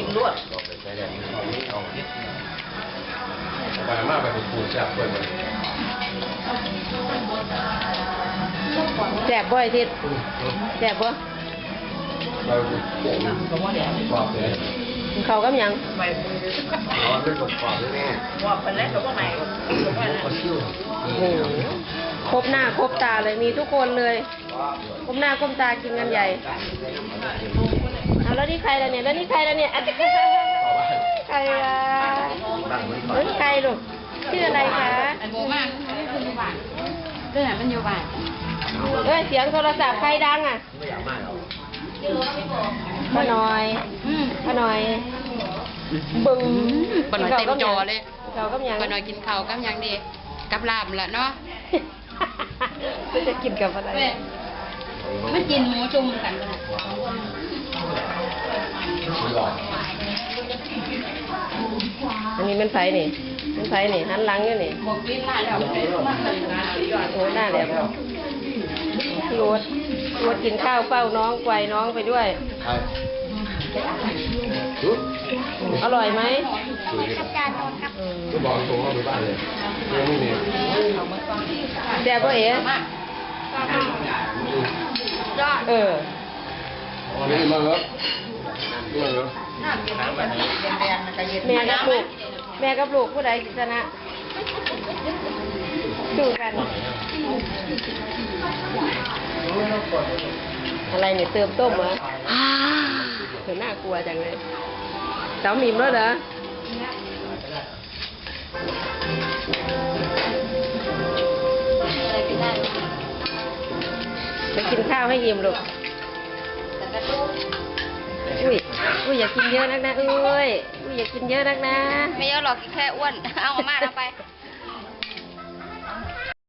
กินรวดไปมากไปเป็นปูแซ่บเปิดมันแสบบ่อยทิศแสบบ่ไปเป็นปูก็ว่าแดงกรอบเลยเขากับหยังไปมือร้อนไม่กรอบกรอบแน่ว่าไปแล้วก็ว่าไหนก็ว่าก็ชิวโอ้โหครบหน้าครบตาเลยมีทุกคนเลยครบหน้าครบตากินกันใหญ่เอาแล้ว นี่ใครล่ะเนี่ย แล้วนี่ใครล่ะเนี่ยอะใครอะบ้างไม่ก่อเฮ้ยใครลูกชื่ออะไรคะอันโบมากมันอยู่บ้านเรื่องมันอยู่บ้านเอ้ยเสียงโทรศัพท์ใครดังอะไม่อยากมากหรอกป้าหน่อยอืมป้าหน่อยบึ้งปนอยเต็มจอเลยเขากับหยังปนอยกินข้าวกับหยังดีกับลาบละเนาะจะกินกับอะไรมันกินหมูจุ่มกันเลยหล อดอันนี้มันไผนี่มันไผนี่หันหลังอยู่นี่บอกกินมาแล้วโอ้หน้าแหลมพี่โอ๊ตพี่โอ๊ตกินข้าวเฝ้าน้องไกวน้องไปด้วยใครรู้อร่อยไหมคุยกันก็บอกตรงว่าไปบ้านเลยยังไม่มีแซ่บป่ะเอ๋เออ นี่มาแล้วนี่มาแล้วน้ำกินน้ำแบบนี้แดงๆมันก็เย็นแม่กับลูกแม่กับลูกผู้ใดชนะดูกันอะไรเนี่ยเติมต้มเหรอเธอน่ากลัวจังเลยสาวหมิมแล้วเหรอจะกินข้าวให้อิ่มลูก อุ้ย อุ้ยอย่ากินเยอะนักนะอุ้ย อุ้ยอย่ากินเยอะนักนะ ไม่เยอะหรอกแค่อ้วน เอามาม่าเอาไปเ